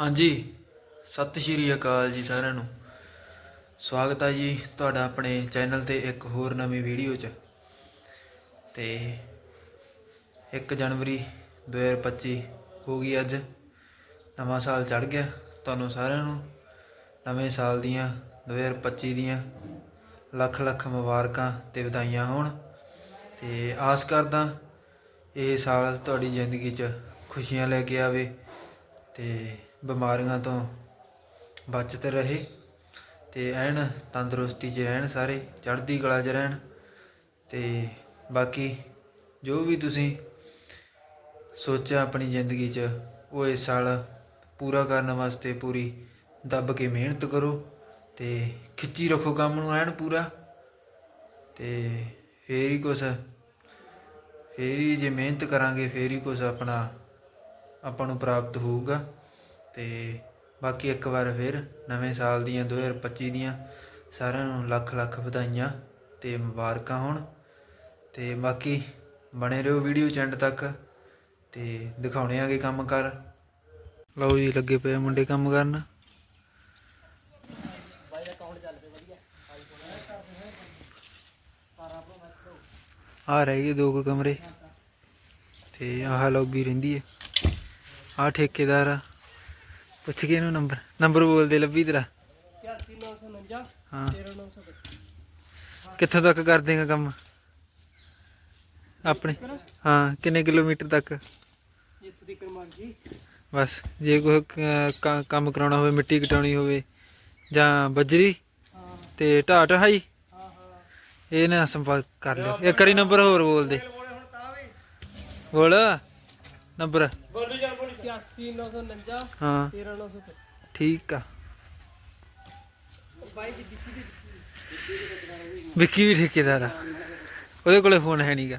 ਹਾਂਜੀ। ਸਤਿ ਸ਼੍ਰੀ ਅਕਾਲ ਜੀ ਸਾਰਿਆਂ ਨੂੰ। ਸਵਾਗਤ ਹੈ ਜੀ ਤੁਹਾਡਾ ਆਪਣੇ ਚੈਨਲ ਤੇ ਇੱਕ ਹੋਰ ਨਵੀਂ ਵੀਡੀਓ 'ਚ। ਤੇ 1 ਜਨਵਰੀ 2025 ਹੋ ਗਈ ਅੱਜ। ਨਵਾਂ ਸਾਲ ਚੜ ਗਿਆ ਤੁਹਾਨੂੰ ਸਾਰਿਆਂ ਨੂੰ। ਨਵੇਂ ਸਾਲ ਦੀਆਂ 2025 ਦੀਆਂ ਲੱਖ ਲੱਖ ਮੁਬਾਰਕਾਂ ਤੇ ਵਧਾਈਆਂ ਹੋਣ। ਤੇ ਆਸ ਕਰਦਾ ਇਹ ਸਾਲ ਤੁਹਾਡੀ ਜ਼ਿੰਦਗੀ 'ਚ ਖੁਸ਼ੀਆਂ ਲੈ ਕੇ ਆਵੇ ਤੇ ਬਿਮਾਰੀਆਂ ਤੋਂ ਬਚਤ ਰਹੇ ਤੇ ਐਨ ਤੰਦਰੁਸਤੀ 'ਚ ਰਹਿਣ ਸਾਰੇ, ਚੜ੍ਹਦੀ ਕਲਾ 'ਚ ਰਹਿਣ ਤੇ ਬਾਕੀ ਜੋ ਵੀ ਤੁਸੀਂ ਸੋਚਿਆ ਆਪਣੀ ਜ਼ਿੰਦਗੀ 'ਚ, ਉਹ ਇਸ ਸਾਲ ਪੂਰਾ ਕਰਨ ਵਾਸਤੇ ਪੂਰੀ ਦੱਬ ਕੇ ਮਿਹਨਤ ਕਰੋ ਤੇ ਖਿੱਚੀ ਰੱਖੋ ਕੰਮ ਨੂੰ ਐਨ ਪੂਰਾ ਤੇ ਫੇਰ ਹੀ ਕੁਛ, ਫੇਰ ਹੀ ਜੇ ਮਿਹਨਤ ਕਰਾਂਗੇ, ਫੇਰ ਹੀ ਕੁਛ ਆਪਣਾ, ਆਪਾਂ ਨੂੰ ਪ੍ਰਾਪਤ ਹੋਊਗਾ। ਅਤੇ ਬਾਕੀ ਇੱਕ ਵਾਰ ਫਿਰ ਨਵੇਂ ਸਾਲ ਦੀਆਂ 2025 ਦੀਆਂ ਸਾਰਿਆਂ ਨੂੰ ਲੱਖ ਲੱਖ ਵਧਾਈਆਂ ਅਤੇ ਮੁਬਾਰਕਾਂ ਹੋਣ। ਅਤੇ ਬਾਕੀ ਬਣੇ ਰਹੋ ਵੀਡੀਓ ਚੈਂਡ ਤੱਕ ਅਤੇ ਦਿਖਾਉਣੇ ਆਗੇ ਕੰਮ ਕਰ। ਲਓ ਜੀ, ਲੱਗੇ ਪਏ ਮੁੰਡੇ ਕੰਮ ਕਰਨ। ਆ ਰਹਿ ਗਏ ਦੋ ਕੁ ਕਮਰੇ ਤੇ ਆਹ ਲੌਬੀ ਰਹਿੰਦੀ ਹੈ। ਆ ਠੇਕੇਦਾਰ ਆ। ਪੁੱਛ ਕੇ ਇਹਨੂੰ ਨੰਬਰ ਨੰਬਰ ਬੋਲਦੇ ਲੱਭੀ ਤੇਰਾ। 81949 ਹਾਂ। 13925 ਕਿੱਥੋਂ ਤੱਕ ਕਰ ਦੇਗਾ ਕੰਮ? ਆਪਣੇ ਹਾਂ ਕਿੰਨੇ ਕਿਲੋਮੀਟਰ ਤੱਕ? ਜਿੱਥੇ ਦੀ ਮਰਜ਼ੀ। ਬਸ ਜੇ ਕੋਈ ਕੰਮ ਕਰਾਉਣਾ ਹੋਵੇ ਮਿੱਟੀ ਕਟਾਉਣੀ ਹੋਵੇ ਜਾਂ ਬਜਰੀ ਹਾਂ ਤੇ ਢਾਟ ਹਾਈ ਹਾਂ ਹਾਂ। ਇਹ ਨਾ ਸੰਪਰਕ ਕਰ ਲਿਓ। ਇੱਕ ਵਾਰੀ ਨੰਬਰ ਹੋਰ ਬੋਲ ਦੇ ਬੋਲ। ਨੰਬਰ? ਬੋਲੀ ਜਾ ਬੋਲੀ 81949 ਹਾਂ। 13925 ਠੀਕ ਆ। ਬਾਈ ਦੀ ਦਿੱਤੀ ਦੀ ਵਿੱਕੀ ਵੀ ਠੇਕੇਦਾਰ ਆ। ਉਹਦੇ ਕੋਲੇ ਫੋਨ ਹੈ ਨਹੀਂਗਾ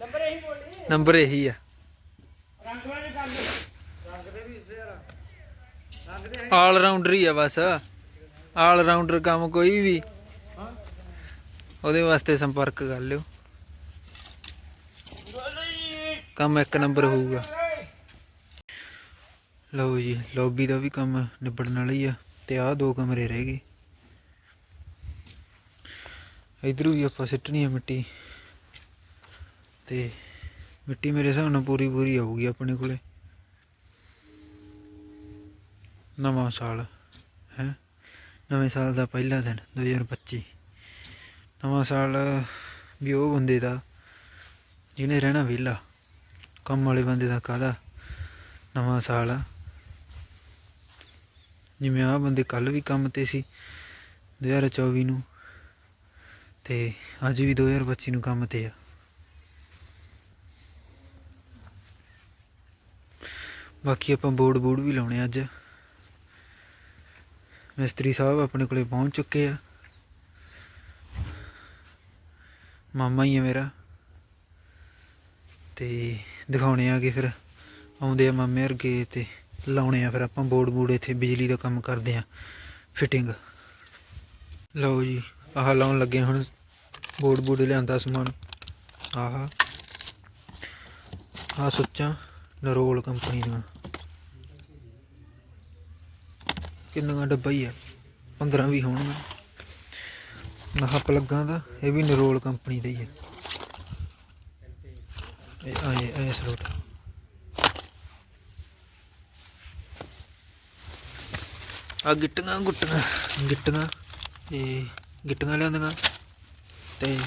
ਨੰਬਰ ਇਹੀ ਬੋਲੀ ਨੰਬਰ ਇਹੀ ਆ। ਰੰਗ ਵਾਲੇ ਗੱਲ ਆਲ ਰਾਊਂਡਰ ਹੀ। ਆ ਬਸ। ਆਲ ਰਾਊਂਡਰ ਕੰਮ ਕੋਈ ਵੀ। ਉਹਦੇ ਵਾਸਤੇ ਸੰਪਰਕ ਕਰ ਲਿਓ। ਕੰਮ ਇੱਕ ਨੰਬਰ ਹੋਊਗਾ। ਲਓ ਜੀ ਲੌਬੀ ਦਾ ਵੀ ਕੰਮ ਨਿਬੜਨ ਵਾਲਾ ਹੀ ਆ ਤੇ ਆਹ ਦੋ ਕਮਰੇ ਰਹਿ ਗਏ। ਇਧਰੋਂ ਵੀ ਆਪਾਂ ਸਿੱਟਣੀ ਆ ਮਿੱਟੀ। ਤੇ ਮਿੱਟੀ ਮੇਰੇ ਹਿਸਾਬ ਨਾਲ ਪੂਰੀ ਪੂਰੀ ਆਊਗੀ ਆਪਣੇ ਕੋਲੇ। ਨਵਾਂ ਸਾਲ, ਹੈ? ਨਵੇਂ ਸਾਲ ਦਾ ਪਹਿਲਾ ਦਿਨ 2025 ਨਵਾਂ ਸਾਲ ਵੀ ਉਹ ਬੰਦੇ ਦਾ, ਜਿਹਨੇ ਰਹਿਣਾ ਵਿਹਲਾ। ਕੰਮ ਵਾਲੇ ਬੰਦੇ ਦਾ ਕਾਹਦਾ ਨਵਾਂ ਸਾਲ ਆ। ਜਿਵੇਂ ਆ ਬੰਦੇ ਕੱਲ ਵੀ ਕੰਮ ਤੇ ਸੀ 2024 ਨੂੰ ਤੇ ਅੱਜ ਵੀ 2025 ਨੂੰ ਕੰਮ ਤੇ ਆ। ਬਾਕੀ ਆਪਾਂ ਬੋਰਡ ਬੋਰਡ ਵੀ ਲਾਉਣੇ ਅੱਜ। ਮਿਸਤਰੀ ਸਾਹਿਬ ਆਪਣੇ ਕੋਲੇ ਪਹੁੰਚ ਚੁੱਕੇ ਆ। ਮਾਮਾ ਹੀ ਹੈ ਮੇਰਾ। ਤੇ ਦਿਖਾਉਣੇ ਆ ਕਿ ਫਿਰ ਆਉਂਦੇ ਆ ਮਾਮੇ ਵਰਗੇ ਤੇ ਲਾਉਣੇ ਆ ਫਿਰ ਆਪਾਂ ਬੋਰਡ ਬੋਰਡ ਇੱਥੇ ਬਿਜਲੀ ਦਾ ਕੰਮ ਕਰਦੇ ਆ ਫਿਟਿੰਗ ਲਓ ਜੀ, ਆਹ ਲਾਉਣ ਲੱਗੇ ਹੁਣ, ਬੋਰਡ ਬੋਰਡ ਲਿਆਂਦਾ ਸਮਾਨ। ਆਹ ਆਹ ਸੁੱਚਾਂ ਨਰੋਲ ਕੰਪਨੀ ਦੀਆਂ। ਕਿੰਨਾ ਡੱਬਾ ਹੀ ਆ 15 ਵੀ ਹੋਣਗੇ ਆਹ ਪਲੱਗਾਂ ਦਾ, ਇਹ ਵੀ ਨਰੋਲ ਕੰਪਨੀ ਦਾ ਹੀ ਹੈ ਇਹ ਆਏ ਆਏ ਸਲੋਟ। ਆ ਗਿੱਟੀਆਂ ਗੁੱਟੀਆਂ। ਗਿੱਟੀਆਂ ਇਹ ਗਿੱਟੀਆਂ ਲਿਆਂਦੀਆਂ ਤੇ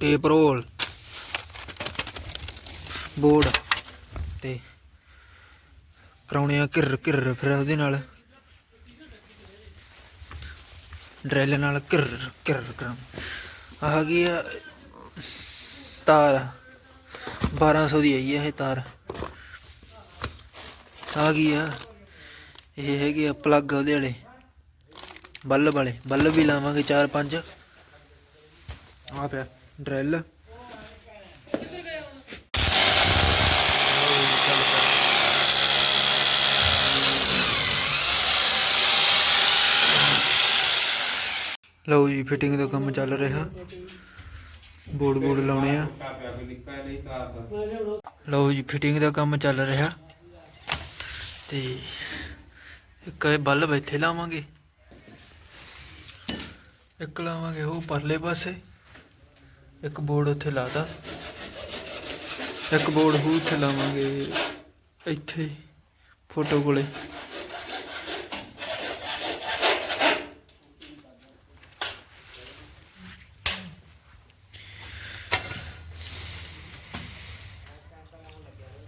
ਟੇਪ ਰੋਲ ਬੋਰਡ ਤੇ ਕਰਾਉਣੇ ਆ ਘਿਰ ਘਿਰ ਫਿਰ ਉਹਦੇ ਨਾਲ। ਡਰੈਲ ਨਾਲ ਘਿਰ ਘਿਰ ਕਰਾਂ ਆ ਗਈ ਤਾਰ। 1200 ਦੀ ਆਈ ਹੈ ਇਹ ਤਾਰ। ਆ ਗਈ ਆ? ਇਹ ਹੈਗੇ ਆ ਪਲੱਗ ਉਹਦੇ ਵਾਲੇ। ਬੱਲਬ ਵਾਲੇ। ਬੱਲਬ ਵੀ ਲਾਵਾਂਗੇ 4-5 ਆ ਪਿਆ। ਡਰੈਲ। ਲਓ ਜੀ ਫਿਟਿੰਗ ਦਾ ਕੰਮ ਚੱਲ ਰਿਹਾ। ਬੋਰਡ ਬੋਰਡ ਲਾਉਣੇ ਆ। ਲਓ ਜੀ ਫਿਟਿੰਗ ਦਾ ਕੰਮ ਚੱਲ ਰਿਹਾ। ਤੇ ਇੱਕ ਇਹ ਬੱਲਬ ਇੱਥੇ ਲਾਵਾਂਗੇ। ਇੱਕ ਲਾਵਾਂਗੇ ਉਹ ਪਰਲੇ ਪਾਸੇ। ਇੱਕ ਬੋਰਡ ਉੱਥੇ ਲਾਤਾ। ਇੱਕ ਬੋਰਡ ਹੋਰ ਉੱਥੇ ਲਾਵਾਂਗੇ ਇੱਥੇ, ਫੋਟੋ ਕੋਲੇ।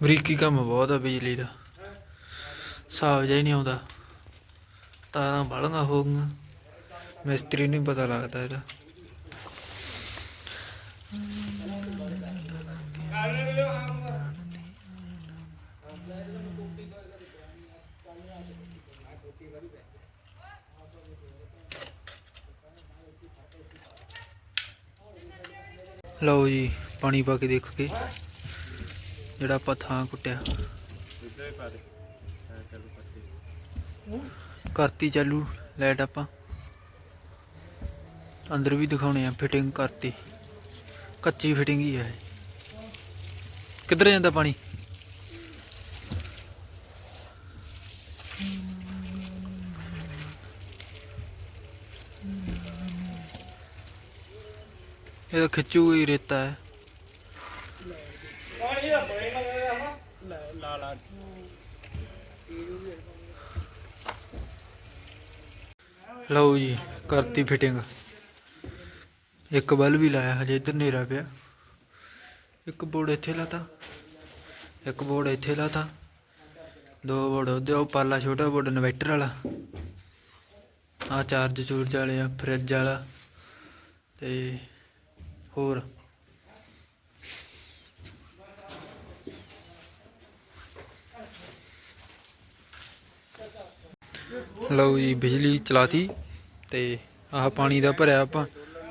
ਬਰੀਕੀ ਕੰਮ ਬਹੁਤ ਆ ਬਿਜਲੀ ਦਾ। ਹਿਸਾਬ ਜਿਹਾ ਹੀ ਨਹੀਂ ਆਉਂਦਾ। ਤਾਰਾਂ ਬਾਲੀਆਂ ਹੋ ਗਈਆਂ। ਮਿਸਤਰੀ ਨੂੰ ਪਤਾ ਲੱਗਦਾ ਇਹਦਾ। ਲਓ ਜੀ, ਪਾਣੀ ਪਾ ਕੇ ਦੇਖੋ। ਕੇ ਜਿਹੜਾ ਆਪਾਂ ਥਾਂ ਕੁੱਟਿਆ। ਕਰਤੀ ਚਾਲੂ ਲਾਈਟ ਆਪਾਂ। ਅੰਦਰ ਵੀ ਦਿਖਾਉਣੇ ਆ ਫਿਟਿੰਗ ਕਰਤੀ। ਕੱਚੀ ਫਿਟਿੰਗ ਹੀ ਹੈ ਕਿੱਧਰ ਜਾਂਦਾ ਪਾਣੀ? ਇਹ ਖਿੱਚੂ ਹੀ ਰੇਤਾ ਹੈ ਪਾਣੀ ਦਾ ਬੜੇ ਲੱਗਦਾ ਹਾਂ ਲੈ ਲਾ ਲਾ ਲਓ ਜੀ, ਕਰਤੀ ਫਿਟਿੰਗ ਇੱਕ ਬਲ ਵੀ ਲਾਇਆ, ਹਜੇ ਇੱਧਰ ਨੇਰਾ ਪਿਆ। ਇੱਕ ਬੋਰਡ ਇੱਥੇ ਲਾਤਾ। ਇੱਕ ਬੋਰਡ ਇੱਥੇ ਲਾਤਾ। ਦੋ ਬੋਰਡ ਉਹਦੇ ਉਹ ਪਾਲਾ ਛੋਟਾ ਬੋਰਡ, ਇਨਵਰਟਰ ਵਾਲਾ। ਆ ਚਾਰਜ ਚੂਰਜ ਵਾਲੇ ਆ ਫਰਿੱਜ ਵਾਲਾ। ਤੇ ਹੋਰ। ਲਓ ਜੀ, ਬਿਜਲੀ ਚਲਾਤੀ ਤੇ ਆਹ ਪਾਣੀ ਦਾ ਭਰਿਆ ਆਪਾਂ,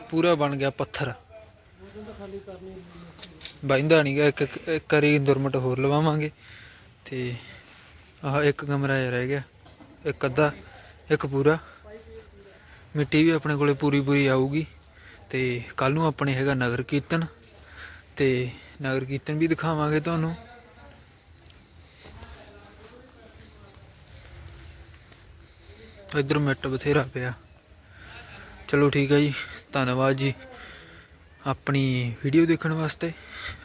ਪੂਰਾ ਬਣ ਗਿਆ ਪੱਥਰ। ਬੈਂਦਾ ਨਹੀਂ ਗਾ, ਇੱਕ ਇੱਕ- ਕਰੀ ਦੁਰਮਟ ਹੋਰ ਲਵਾਵਾਂਗੇ। ਤੇ ਆਹ ਇੱਕ ਕਮਰਾ ਜਿਹਾ ਰਹਿ ਗਿਆ, ਇੱਕ ਅੱਧਾ, ਇੱਕ ਪੂਰਾ। ਮਿੱਟੀ ਵੀ ਆਪਣੇ ਕੋਲੇ ਪੂਰੀ ਪੂਰੀ ਆਊਗੀ। ਤੇ ਕੱਲ ਨੂੰ ਆਪਣੇ ਹੈਗਾ ਨਗਰ ਕੀਰਤਨ। ਤੇ ਨਗਰ ਕੀਰਤਨ ਵੀ ਦਿਖਾਵਾਂਗੇ ਤੁਹਾਨੂੰ। ਇੱਧਰ ਮਿੱਟ ਬਥੇਰਾ ਪਿਆ। ਚਲੋ ਠੀਕ ਹੈ ਜੀ, ਧੰਨਵਾਦ ਜੀ ਆਪਣੀ ਵੀਡੀਓ ਦੇਖਣ ਵਾਸਤੇ।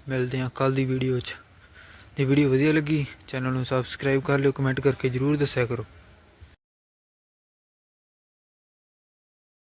ਮਿਲਦੇ ਹਾਂ ਕੱਲ ਦੀ ਵੀਡੀਓ 'ਚ। ਜੇ ਵੀਡੀਓ ਵਧੀਆ ਲੱਗੀ, ਚੈਨਲ ਨੂੰ ਸਬਸਕ੍ਰਾਈਬ ਕਰ ਲਿਓ, ਕਮੈਂਟ ਕਰਕੇ ਜਰੂਰ ਦੱਸਿਆ ਕਰੋ।